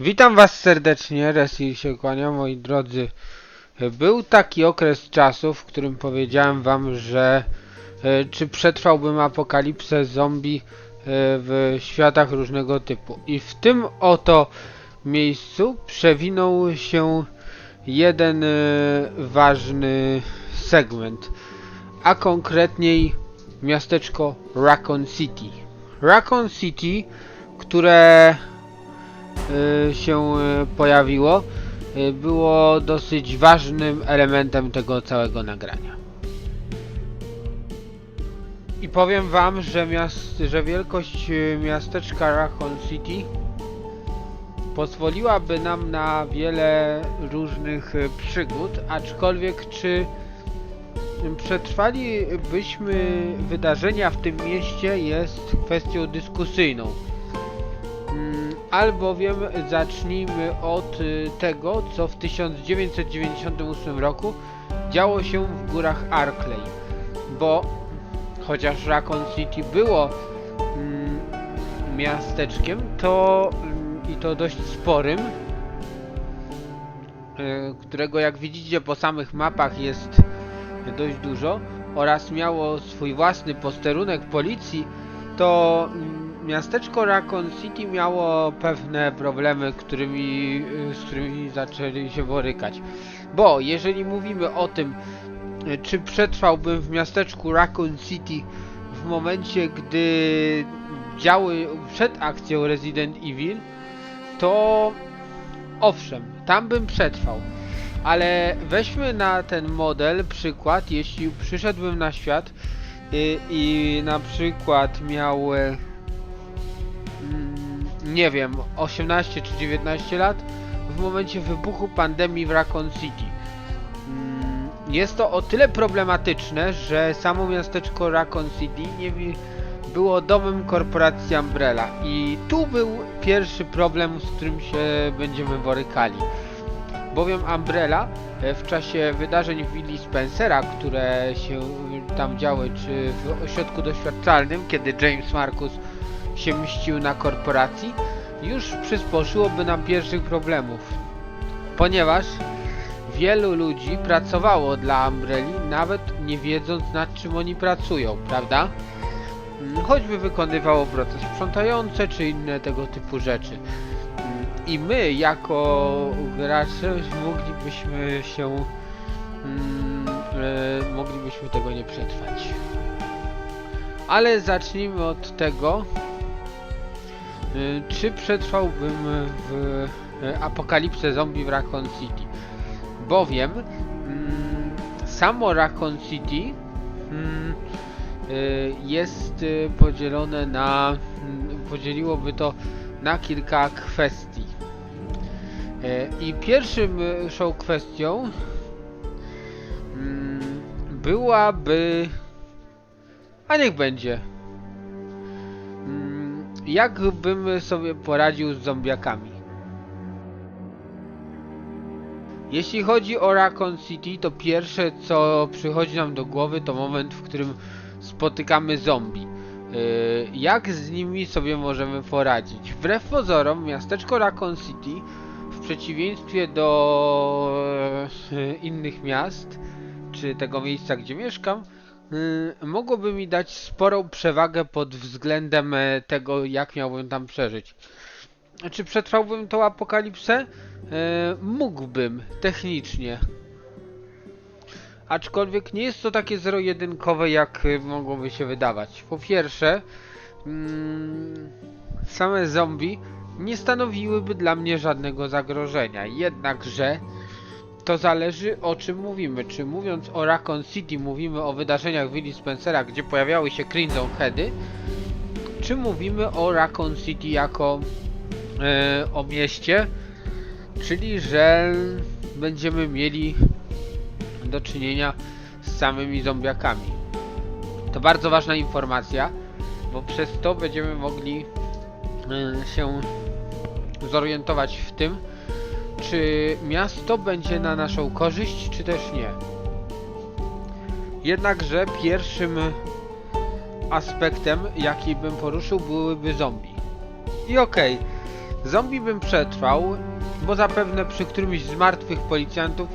Witam Was serdecznie, Resi się kłania, moi drodzy. Był taki okres czasu, w którym powiedziałem Wam, że e, czy przetrwałbym apokalipsę zombie e, w światach różnego typu. I w tym oto miejscu przewinął się jeden e, ważny segment, a konkretniej miasteczko Raccoon City. Raccoon City, które się y, pojawiło, y, było dosyć ważnym elementem tego całego nagrania. I powiem wam, że, miast, że wielkość y, miasteczka Raccoon City pozwoliłaby nam na wiele różnych y, przygód, aczkolwiek czy przetrwalibyśmy wydarzenia w tym mieście jest kwestią dyskusyjną. Albowiem zacznijmy od y, tego, co w 1998 roku działo się w górach Arkley. Bo chociaż Raccoon City było mm, miasteczkiem, to mm, i to dość sporym, y, którego jak widzicie po samych mapach jest dość dużo oraz miało swój własny posterunek policji, to mm, miasteczko Raccoon City miało pewne problemy, którymi, y, z którymi zaczęli się borykać. Bo jeżeli mówimy o tym, y, czy przetrwałbym w miasteczku Raccoon City w momencie, gdy działy przed akcją Resident Evil, to owszem, tam bym przetrwał. Ale weźmy na ten model przykład, jeśli przyszedłbym na świat i, i na przykład miał nie wiem, 18 czy 19 lat w momencie wybuchu pandemii w Raccoon City. Mm, Jest to o tyle problematyczne, że samo miasteczko Raccoon City nie było domem korporacji Umbrella i tu był pierwszy problem, z którym się będziemy borykali bowiem Umbrella e, w czasie wydarzeń Willi Spencera, które się tam działy, czy w ośrodku doświadczalnym, kiedy James Marcus się mścił na korporacji, już przysporzyłoby nam pierwszych problemów. Ponieważ wielu ludzi pracowało dla Umbrelli, nawet nie wiedząc nad czym oni pracują, prawda? Mm, Choćby wykonywało prace sprzątające, czy inne tego typu rzeczy. Mm, I my, jako gracze, moglibyśmy się. Mm, e, moglibyśmy tego nie przetrwać. Ale zacznijmy od tego, czy przetrwałbym w e, apokalipsę zombie w Raccoon City. Bowiem mm, samo Raccoon City mm, y, jest y, podzielone na. mm, podzieliłoby to na kilka kwestii. I pierwszą kwestią byłaby. A niech będzie. Jak bym sobie poradził z zombiakami? Jeśli chodzi o Raccoon City, to pierwsze co przychodzi nam do głowy to moment, w którym spotykamy zombie. Yy, Jak z nimi sobie możemy poradzić? Wbrew pozorom, miasteczko Raccoon City, w przeciwieństwie do e, innych miast, czy tego miejsca, gdzie mieszkam, yy, mogłoby mi dać sporą przewagę pod względem e, tego, jak miałbym tam przeżyć. Czy przetrwałbym tą apokalipsę? E, mógłbym, technicznie. Aczkolwiek nie jest to takie zero-jedynkowe, jak y, mogłoby się wydawać. Po pierwsze, mm, same zombie nie stanowiłyby dla mnie żadnego zagrożenia. Jednakże to zależy o czym mówimy. Czy mówiąc o Raccoon City mówimy o wydarzeniach Willi Spencera, gdzie pojawiały się Crimson Heady, czy mówimy o Raccoon City jako e, o mieście, czyli że będziemy mieli do czynienia z samymi zombiakami. To bardzo ważna informacja, bo przez to będziemy mogli y, się zorientować w tym, czy miasto będzie na naszą korzyść, czy też nie. Jednakże pierwszym aspektem, jaki bym poruszył, byłyby zombie. I okej, Zombie bym przetrwał, bo zapewne przy którymś z martwych policjantów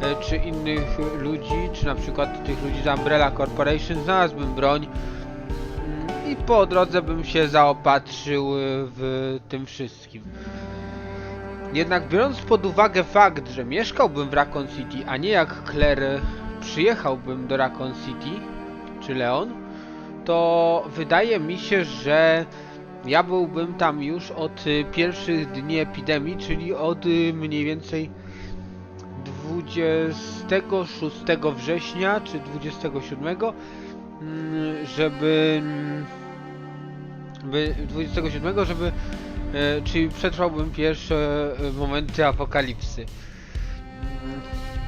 e, czy innych ludzi, czy na przykład tych ludzi z Umbrella Corporation znalazłbym broń mm, i po drodze bym się zaopatrzył w tym wszystkim. Jednak biorąc pod uwagę fakt, że mieszkałbym w Raccoon City, a nie jak Claire przyjechałbym do Raccoon City, czy Leon, to wydaje mi się, że ja byłbym tam już od y, pierwszych dni epidemii, czyli od y, mniej więcej 26 września czy 27, mm, żeby mm, by 27, żeby e, czyli przetrwałbym pierwsze e, momenty apokalipsy.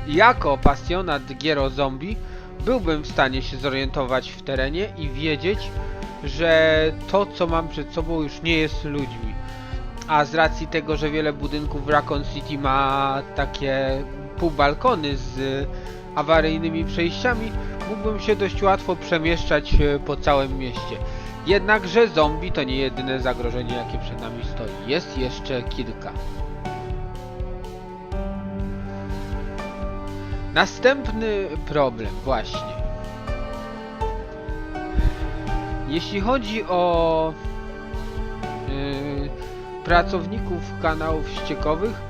Jako pasjonat gier o zombie byłbym w stanie się zorientować w terenie i wiedzieć, że to co mam przed sobą już nie jest ludźmi. A z racji tego, że wiele budynków w Raccoon City ma takie półbalkony z awaryjnymi przejściami, mógłbym się dość łatwo przemieszczać e, po całym mieście. Jednakże zombie to nie jedyne zagrożenie, jakie przed nami stoi. Jest jeszcze kilka. Następny problem, właśnie. Jeśli chodzi o yy, pracowników kanałów ściekowych,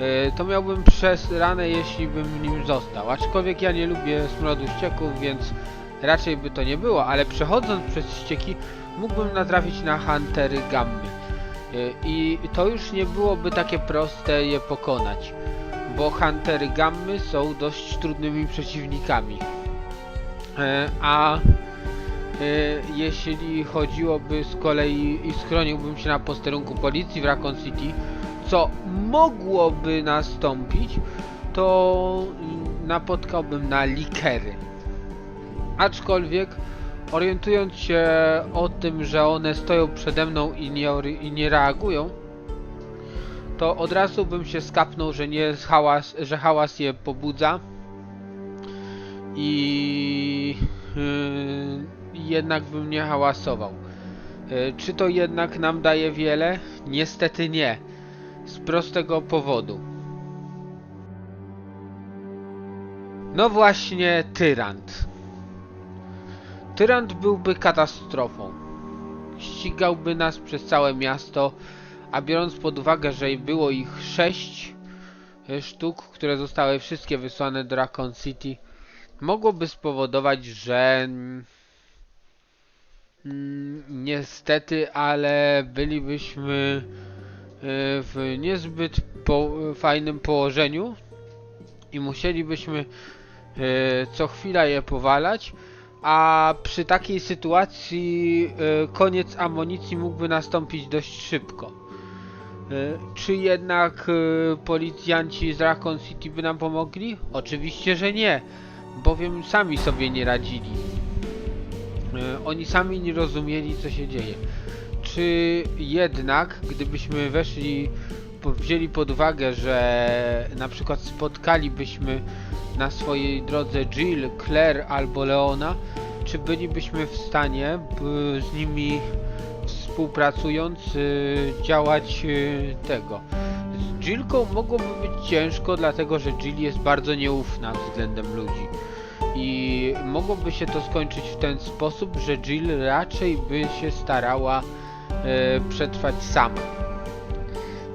yy, to miałbym przesrane, jeśli bym nim został. Aczkolwiek ja nie lubię smrodu ścieków, więc raczej by to nie było, ale przechodząc przez ścieki mógłbym natrafić na huntery gammy. Yy, I to już nie byłoby takie proste je pokonać, bo huntery gammy są dość trudnymi przeciwnikami. Yy, A yy, jeśli chodziłoby z kolei i schroniłbym się na posterunku policji w Raccoon City, co mogłoby nastąpić, to napotkałbym na likery. Aczkolwiek orientując się o tym, że one stoją przede mną i nie, i nie reagują, to od razu bym się skapnął, że nie hałas, że hałas je pobudza i yy, jednak bym nie hałasował. Yy, czy to jednak nam daje wiele? Niestety nie. Z prostego powodu. No właśnie, tyrant. Tyrant byłby katastrofą. Ścigałby nas przez całe miasto, a biorąc pod uwagę, że było ich sześć e, sztuk, które zostały wszystkie wysłane do Raccoon City, mogłoby spowodować, że mm, mm, niestety, ale bylibyśmy e, w niezbyt po, fajnym położeniu i musielibyśmy e, co chwila je powalać, a przy takiej sytuacji e, koniec amunicji mógłby nastąpić dość szybko. E, Czy jednak e, policjanci z Raccoon City by nam pomogli? Oczywiście, że nie, bowiem sami sobie nie radzili. Oni sami nie rozumieli, co się dzieje. Czy jednak, gdybyśmy weszli, wzięli pod uwagę, że na przykład spotkalibyśmy na swojej drodze Jill, Claire albo Leona, czy bylibyśmy w stanie z nimi współpracując y, działać y, tego? Z Jillką mogłoby być ciężko, dlatego że Jill jest bardzo nieufna względem ludzi. I mogłoby się to skończyć w ten sposób, że Jill raczej by się starała e, przetrwać sama.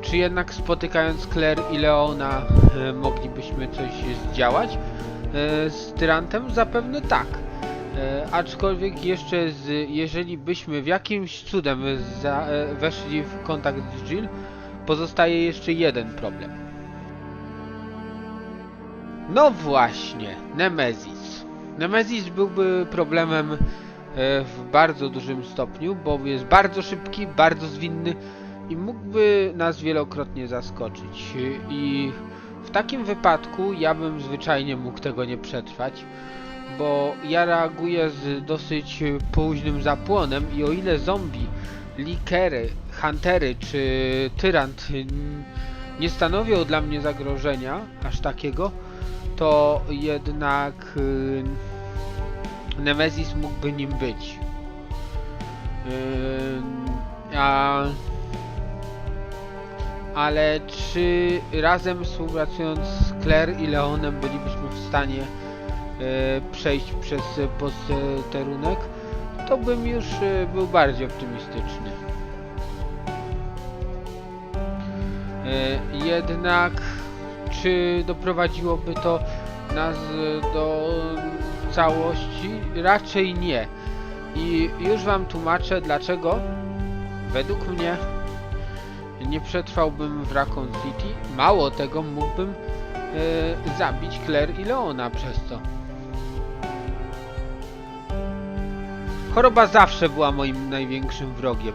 Czy jednak spotykając Claire i Leona e, moglibyśmy coś zdziałać? E, z Tyrantem zapewne tak. E, aczkolwiek jeszcze z, jeżeli byśmy w jakimś cudem za, weszli w kontakt z Jill, pozostaje jeszcze jeden problem. No właśnie, Nemesis. Nemesis byłby problemem w bardzo dużym stopniu, bo jest bardzo szybki, bardzo zwinny i mógłby nas wielokrotnie zaskoczyć. I w takim wypadku ja bym zwyczajnie mógł tego nie przetrwać, bo ja reaguję z dosyć późnym zapłonem i o ile zombie, likery, huntery czy tyrant nie stanowią dla mnie zagrożenia aż takiego, to jednak y, Nemesis mógłby nim być. Y, a ale czy razem współpracując z Claire i Leonem bylibyśmy w stanie e, przejść przez posterunek, to bym już e, był bardziej optymistyczny. E, Jednak czy doprowadziłoby to nas do całości? Raczej nie. I już wam tłumaczę dlaczego według mnie nie przetrwałbym w Raccoon City. Mało tego, mógłbym e, zabić Claire i Leona przez to. Choroba zawsze była moim największym wrogiem.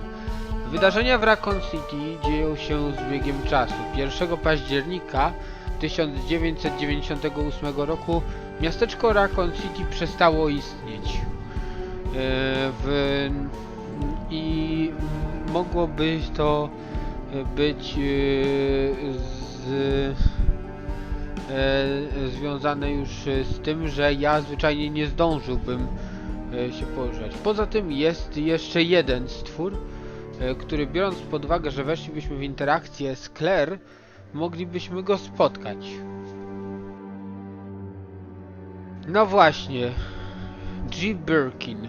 Wydarzenia w Raccoon City dzieją się z biegiem czasu. 1 października 1998 roku miasteczko Raccoon City przestało istnieć. E, w, I mogłoby to być e, z, e, związane już z tym, że ja zwyczajnie nie zdążyłbym e, się poruszać. Poza tym jest jeszcze jeden stwór, który biorąc pod uwagę, że weszlibyśmy w interakcję z Claire, moglibyśmy go spotkać. No właśnie, G. Birkin.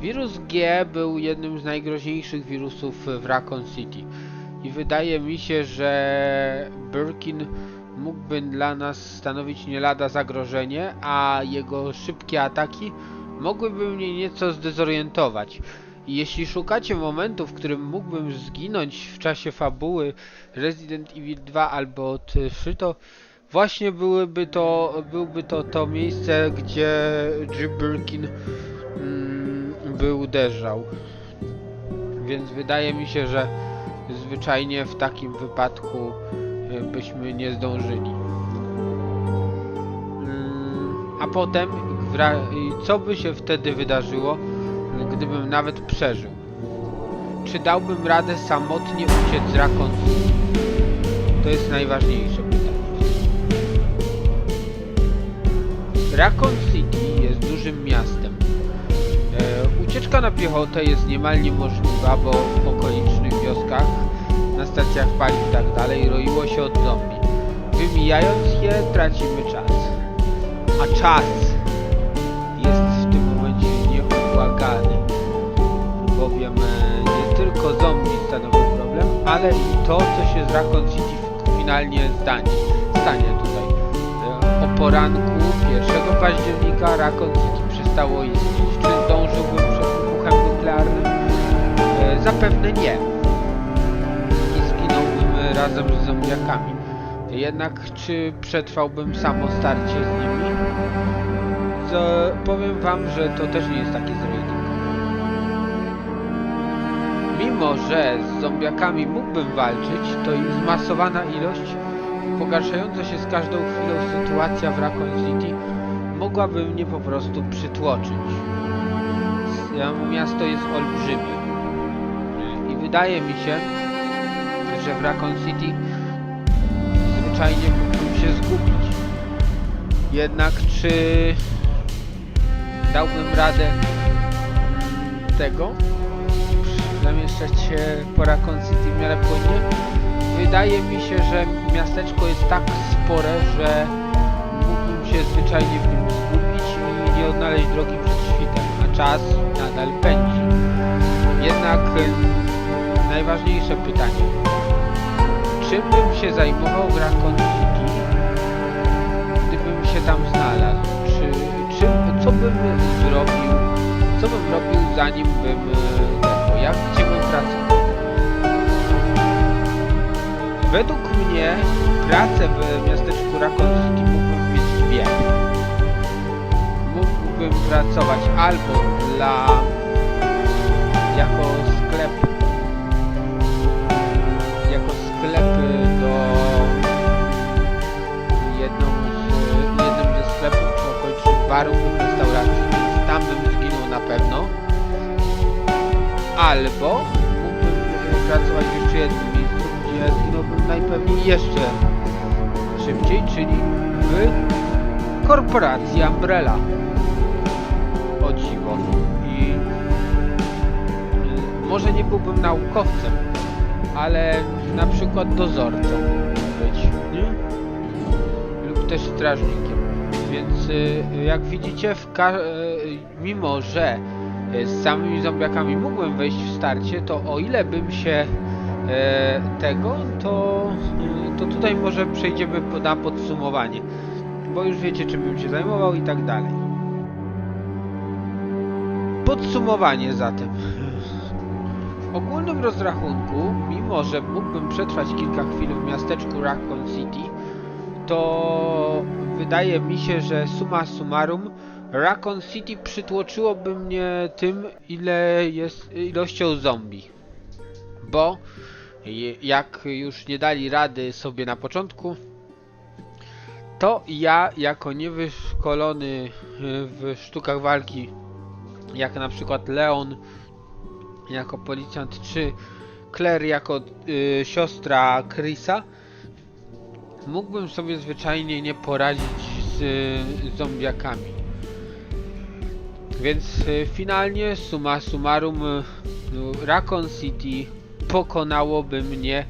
Wirus G był jednym z najgroźniejszych wirusów w Raccoon City i wydaje mi się, że Birkin mógłby dla nas stanowić nie lada zagrożenie, a jego szybkie ataki mogłyby mnie nieco zdezorientować. Jeśli szukacie momentu, w którym mógłbym zginąć w czasie fabuły Resident Evil 2 albo 3, to właśnie byłyby to, byłby to to miejsce, gdzie G. Birkin mm, by uderzał. Więc wydaje mi się, że zwyczajnie w takim wypadku y, byśmy nie zdążyli. Mm, A potem, co by się wtedy wydarzyło, gdybym nawet przeżył? Czy dałbym radę samotnie uciec z City? To jest najważniejsze pytanie. Raccoon City jest dużym miastem. E, ucieczka na piechotę jest niemal niemożliwa, bo w okolicznych wioskach, na stacjach paliw i tak dalej roiło się od zombie. Wymijając je, tracimy czas. A czas jest w tym momencie nieubłagany, bowiem e, nie tylko zombie stanowią problem, ale i to, co się z Raccoon City finalnie stanie, stanie tutaj. E, O poranku 1 października Raccoon City przestało istnieć. Czy zdążyłbym przed wybuchem nuklearnym? E, Zapewne nie. Razem z zombiakami. Jednak czy przetrwałbym samo starcie z nimi? To powiem wam, że to też nie jest takie zero-jedynkowe. Mimo, że z zombiakami mógłbym walczyć, to zmasowana ilość pogarszająca się z każdą chwilą sytuacja w Raccoon City mogłaby mnie po prostu przytłoczyć. Miasto jest olbrzymie i wydaje mi się, że w Raccoon City zwyczajnie mógłbym się zgubić. Jednak czy dałbym radę tego? Zamieszczać się po Raccoon City w miarę płynnie? Wydaje mi się, że miasteczko jest tak spore, że mógłbym się zwyczajnie w nim zgubić i nie odnaleźć drogi przed świtem, a czas nadal pędzi. Jednak najważniejsze pytanie. Czym bym się zajmował Raccoon City, gdybym się tam znalazł? Czy, czy, co bym zrobił, co bym robił zanim bym y, tego, jak gdzie bym pracował? Według mnie pracę w miasteczku City mógłbym mieć dwie. Mógłbym pracować albo dla jako sklep barów lub restauracji, więc tam bym zginął na pewno. Albo mógłbym pracować w jeszcze jednym miejscu, gdzie zginąłbym najpewniej jeszcze szybciej, czyli w korporacji Umbrella. O dziwo. I y, może nie byłbym naukowcem, ale na przykład dozorcą być, nie? Lub też strażnikiem. Więc y, jak widzicie, y, mimo że y, z samymi zombiakami mógłbym wejść w starcie, to o ile bym się e, tego, to, to tutaj może przejdziemy na podsumowanie. Bo już wiecie, czym bym się zajmował i tak dalej. Podsumowanie zatem. W ogólnym rozrachunku, mimo że mógłbym przetrwać kilka chwil w miasteczku Raccoon City, to wydaje mi się, że summa summarum Raccoon City przytłoczyłoby mnie tym, ile jest ilością zombie. Bo jak już nie dali rady sobie na początku, to ja jako niewyszkolony y, w sztukach walki, jak na przykład Leon jako policjant, czy Claire jako y, siostra Chrisa, mógłbym sobie zwyczajnie nie poradzić z y, zombiakami. Więc y, finalnie, summa summarum, y, no, Raccoon City pokonałoby mnie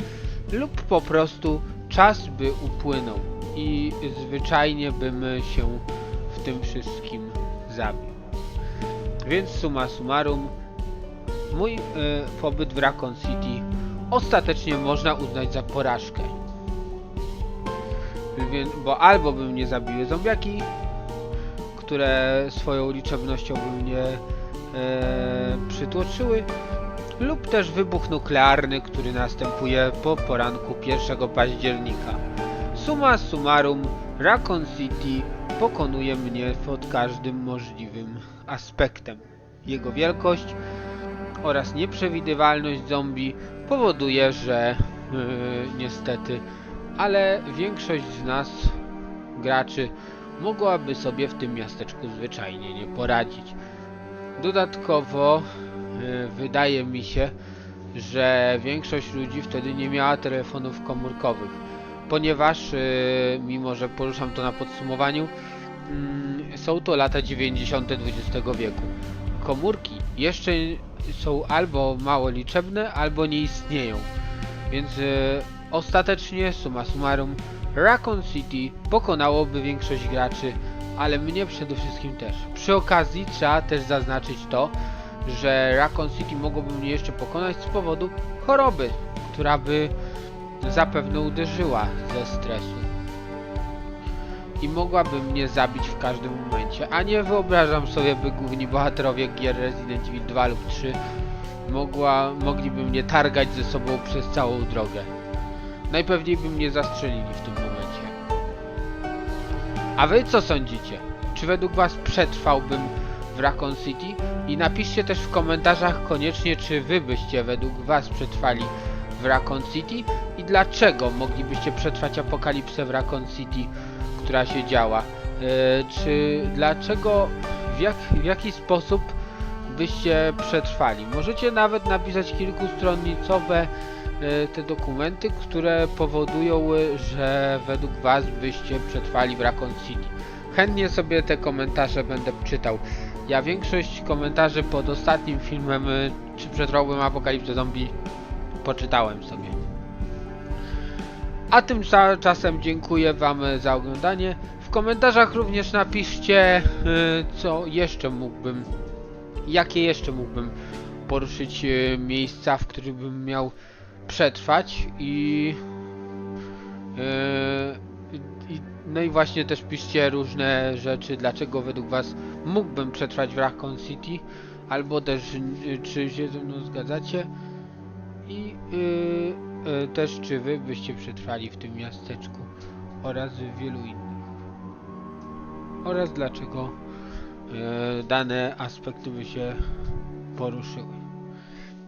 lub po prostu czas by upłynął i zwyczajnie bym się w tym wszystkim zabił. Więc summa summarum, mój y, pobyt w Raccoon City ostatecznie można uznać za porażkę. Bo albo by mnie zabiły zombiaki, które swoją liczebnością by mnie e, przytłoczyły, lub też wybuch nuklearny, który następuje po poranku 1 października. Summa summarum, Raccoon City pokonuje mnie pod każdym możliwym aspektem. Jego wielkość oraz nieprzewidywalność zombie powoduje, że yy, niestety, ale większość z nas, graczy, mogłaby sobie w tym miasteczku zwyczajnie nie poradzić. Dodatkowo yy, wydaje mi się, że większość ludzi wtedy nie miała telefonów komórkowych, ponieważ yy, mimo, że poruszam to na podsumowaniu, mm, są to lata 90. XX wieku. Komórki jeszcze są albo mało liczebne, albo nie istnieją. Więc e, ostatecznie, summa summarum, Raccoon City pokonałoby większość graczy, ale mnie przede wszystkim też. Przy okazji trzeba też zaznaczyć to, że Raccoon City mogłoby mnie jeszcze pokonać z powodu choroby, która by zapewne uderzyła ze stresu i mogłaby mnie zabić w każdym momencie, a nie wyobrażam sobie, by główni bohaterowie gier Resident Evil 2 lub 3 mogła, mogliby mnie targać ze sobą przez całą drogę. Najpewniej by mnie zastrzelili w tym momencie. A wy co sądzicie? Czy według was przetrwałbym w Raccoon City? I napiszcie też w komentarzach koniecznie, czy wy byście według was przetrwali w Raccoon City i dlaczego moglibyście przetrwać apokalipsę w Raccoon City która się działa. E, czy dlaczego, w, jak, w jaki sposób byście przetrwali? Możecie nawet napisać kilkustronnicowe te dokumenty, które powodują, e, że według Was byście przetrwali w Raccoon City. Chętnie sobie te komentarze będę czytał. Ja większość komentarzy pod ostatnim filmem, e, czy przetrwałbym apokalipsę zombie, poczytałem sobie. A tymczasem dziękuję Wam za oglądanie. W komentarzach również napiszcie, co jeszcze mógłbym, jakie jeszcze mógłbym poruszyć miejsca, w których bym miał przetrwać i, y, i no i właśnie też piszcie różne rzeczy, dlaczego według Was mógłbym przetrwać w Raccoon City, albo też y, czy się ze mną zgadzacie i y, E, też czy wy byście przetrwali w tym miasteczku oraz w wielu innych. Oraz dlaczego e, dane aspekty by się poruszyły.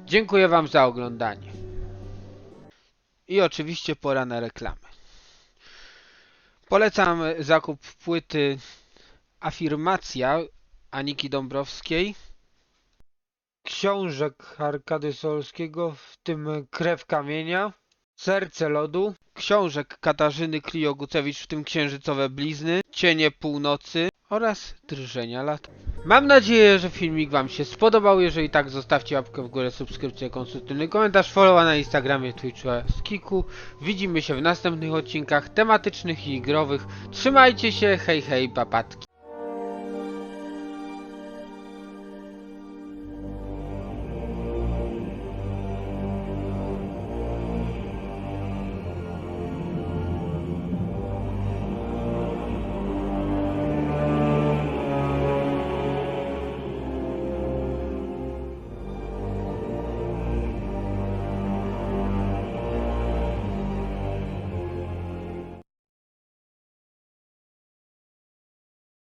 Dziękuję Wam za oglądanie. I oczywiście pora na reklamy. Polecam zakup płyty Afirmacja Aniki Dąbrowskiej książek Arkady Solskiego, w tym Krew Kamienia, Serce Lodu, książek Katarzyny Kliogucewicz, w tym Księżycowe Blizny, Cienie Północy oraz drżenia lat. Mam nadzieję, że filmik Wam się spodobał. Jeżeli tak, zostawcie łapkę w górę, subskrypcję, konstruktywny komentarz, followa na Instagramie, Twitchu oraz Kiku. Widzimy się w następnych odcinkach tematycznych i igrowych. Trzymajcie się, hej hej, papatki.